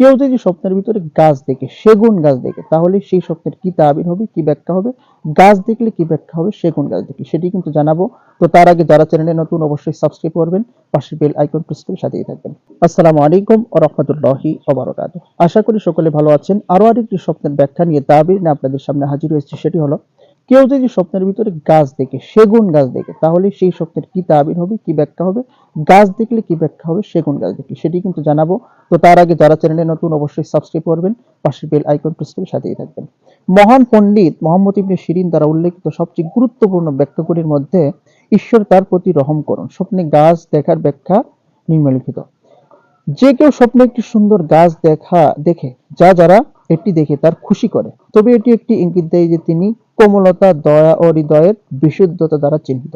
কেউ যদি স্বপ্নের ভিতরে গাছ দেখে, সেগুন গাছ দেখে, তাহলে সেই স্বপ্নের কি তাবির হবে, কি ব্যাখ্যা হবে? গাছ দেখলে কি ব্যাখ্যা হবে, সেগুন গাছ দেখলে সেটি কিন্তু জানাব। তো তার আগে যারা চ্যানেলে নতুন, অবশ্যই সাবস্ক্রাইব করবেন। পাশে বেল আইকন প্রেস করে সাথেই থাকবেন। আসসালামু আলাইকুম ও রহমতুল্লাহি ওবারকাত আশা করি সকলে ভালো আছেন। আরও আরেকটি স্বপ্নের ব্যাখ্যা নিয়ে তাবির নিয়ে আপনাদের সামনে হাজির হয়েছে, সেটি হলো কেউ যদি স্বপ্নের ভিতরে গাছ দেখে, সেগুন গাছ দেখে, তাহলে সেই স্বপ্নের কি তাবির হবে, কি ব্যাখ্যা হবে? গাছ দেখলে কি ব্যাখ্যা হবে, সেগুন গাছ দেখলে সেটি কিন্তু জানাব। তো তার আগে যারা চ্যানেলে নতুন, অবশ্যই সাবস্ক্রাইব করবেন পাশে বেল আইকন প্রেস করে সাথেই থাকবেন। মহান পণ্ডিত মোহাম্মদ ইবনে শিরিন দ্বারা উল্লেখিত সবচেয়ে গুরুত্বপূর্ণ ব্যাখ্যাগুলির মধ্যে, ঈশ্বর তার প্রতি রহম করুন। স্বপ্নে গাছ দেখার ব্যাখ্যা নিম্নলিখিত। যে কেউ স্বপ্নে একটি সুন্দর গাছ দেখা, দেখে, যা যারা এটি দেখে তার খুশি করে। তবে এটি একটি ইঙ্গিত দেয় যে তিনি কোমলতা, দয়া ও হৃদয়ের বিশুদ্ধতা দ্বারা চিহ্নিত।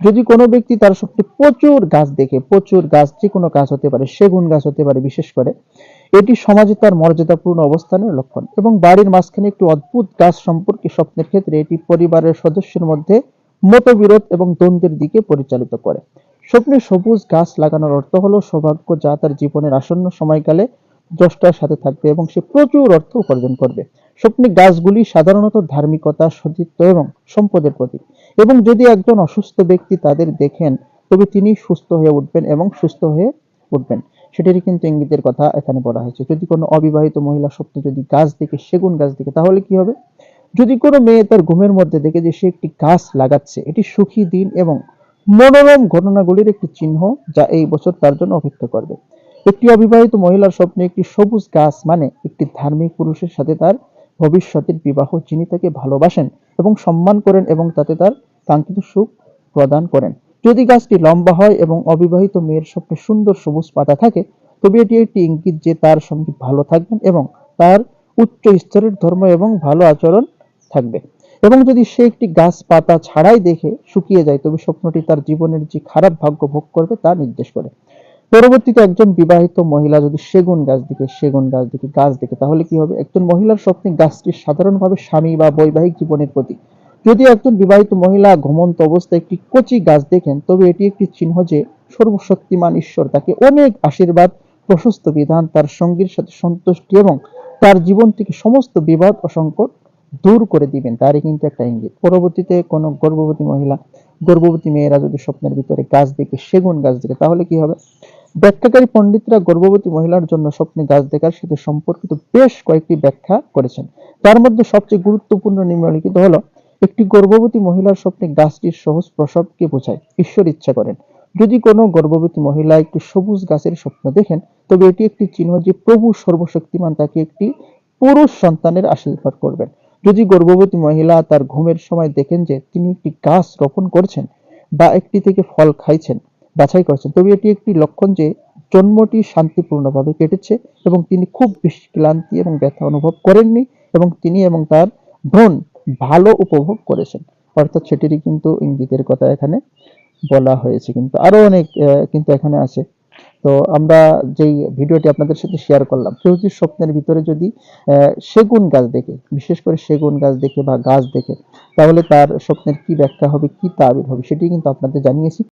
যদি কোনো ব্যক্তি তার স্বপ্নে প্রচুর গাছ দেখে, প্রচুর গাছ যে কোনো গাছ হতে পারে, সেগুন গাছ হতে পারে বিশেষ করে, এটি সমাজে তার মর্যাদাপূর্ণ অবস্থানের লক্ষণ এবং বাড়ির মাঝখানে একটি অদ্ভুত গাছ সম্পর্কে স্বপ্নের ক্ষেত্রে এটি পরিবারের সদস্যের মধ্যে মতবিরোধ এবং দ্বন্দ্বের দিকে পরিচালিত করে। স্বপ্নে সবুজ গাছ লাগানোর অর্থ হলো সৌভাগ্য যা তার জীবনের আসন্ন সময়কালে দ্রষ্টার সাথে থাকবে এবং সে প্রচুর অর্থ উপার্জন করবে। স্বপ্নে গাছগুলি সাধারণত ধার্মিকতা সতীত্ব এবং সম্পদের প্রতীক। এবং যদি একজন অসুস্থ ব্যক্তি তাদের দেখেন, তবে তিনি সুস্থ হয়ে উঠবেন এবং সুস্থ হয়ে উঠবেন। সেটারই কিন্তু ইঙ্গিতের কথা এখানে বলা হয়েছে। যদি কোনো অবিবাহিত মহিলা স্বপ্নে যদি গাছ দেখে, সেগুন গাছ দেখে, তাহলে কি হবে? যদি কোনো মেয়ে তার ঘুমের মধ্যে দেখে যে সে একটি গাছ লাগাচ্ছে, এটি সুখী দিন এবং মনোরম ঘটনাগুলির একটি চিহ্ন যা এই বছর তার জন্য অপেক্ষা করবে। একটি অবিবাহিত মহিলার স্বপ্নে একটি সবুজ গাছ মানে একটি ধার্মিক পুরুষের সাথে তার ভবিষ্যতের বিবাহ, যিনি তাকে ভালোবাসেন এবং সম্মান করেন এবং তাতে তার কাঙ্ক্ষিত সুখ প্রদান করেন। যদি গাছটি লম্বা হয় এবং অবিবাহিত মেয়ের স্বপ্নে সুন্দর সবুজ পাতা থাকে, তবে এটি একটি ইঙ্গিত যে তার সঙ্গে ভালো থাকবেন এবং তার উচ্চ স্তরের ধর্ম এবং ভালো আচরণ থাকবে। এবং যদি সে একটি গাছ পাতা ছাড়াই দেখে শুকিয়ে যায়, তবে স্বপ্নটি তার জীবনের যে খারাপ ভাগ্য ভোগ করবে তা নির্দেশ করে। পরবর্তীতে একজন বিবাহিত মহিলা যদি সেগুন গাছ দেখে, সেগুন গাছ দেখে গাছ দেখে, তাহলে কি হবে? একজন মহিলার স্বপ্নে গাছটি সাধারণভাবে স্বামী বা বৈবাহিক জীবনের প্রতীক। যদি একজন বিবাহিত মহিলা ঘুমন্ত অবস্থায় একটি কচি গাছ দেখেন, তবে এটি একটি চিহ্ন যে সর্বশক্তিমান ঈশ্বর। তাকে অনেক আশীর্বাদ, প্রশস্ত বিধান, তার সঙ্গীর সাথে সন্তুষ্টি এবং তার জীবন থেকে সমস্ত বিবাদ ও সংকট দূর করে দিবেন। তারই কিন্তু একটা ইঙ্গিত। পরবর্তীতে কোনো গর্ভবতী মহিলা, গর্ভবতী মেয়েরা যদি স্বপ্নের ভিতরে গাছ দেখে, সেগুন গাছ দেখে, তাহলে কি হবে? ব্যাখ্যাকারী পণ্ডিতরা গর্ভবতী মহিলার জন্য স্বপ্নে গাছ দেখার সাথে সম্পর্কিত বেশ কয়েকটি ব্যাখ্যা করেছেন। তার মধ্যে সবচেয়ে গুরুত্বপূর্ণ নিম্নলিখিত হলো, একটি গর্ভবতী মহিলার স্বপ্নে গাছটির সহজ প্রসবকে বোঝায়, ঈশ্বর ইচ্ছা করেন। যদি কোনো গর্ভবতী মহিলা একটি সবুজ গাছের স্বপ্ন দেখেন, তবে এটি একটি চিহ্ন যে প্রভু সর্বশক্তিমান, তাকে একটি পুরুষ সন্তানের আশীর্বাদ করবেন। যদি গর্ভবতী মহিলা তার ঘুমের সময় দেখেন যে তিনি একটি গাছ রোপণ করছেন বা একটি থেকে ফল খাইছেন বাছাই করেছেন। তবে এটি একটি লক্ষণ যে জন্মটি শান্তিপূর্ণভাবে কেটেছে এবং তিনি খুব বেশি ক্লান্তি এবং ব্যথা অনুভব করেননি এবং তিনি এবং তার ভ্রণ ভালো উপভোগ করেছেন। অর্থাৎ সেটিরই কিন্তু ইঙ্গিতের কথা এখানে বলা হয়েছে। কিন্তু আরও অনেক কিন্তু এখানে আছে। তো আমরা যেই ভিডিওটি আপনাদের সাথে শেয়ার করলাম কেউ যদি স্বপ্নের ভিতরে যদি সেগুন গাছ দেখে, বিশেষ করে সেগুন গাছ দেখে বা গাছ দেখে, তাহলে তার স্বপ্নের কি ব্যাখ্যা হবে, কি তাবির হবে সেটি কিন্তু আপনাদের জানিয়েছি।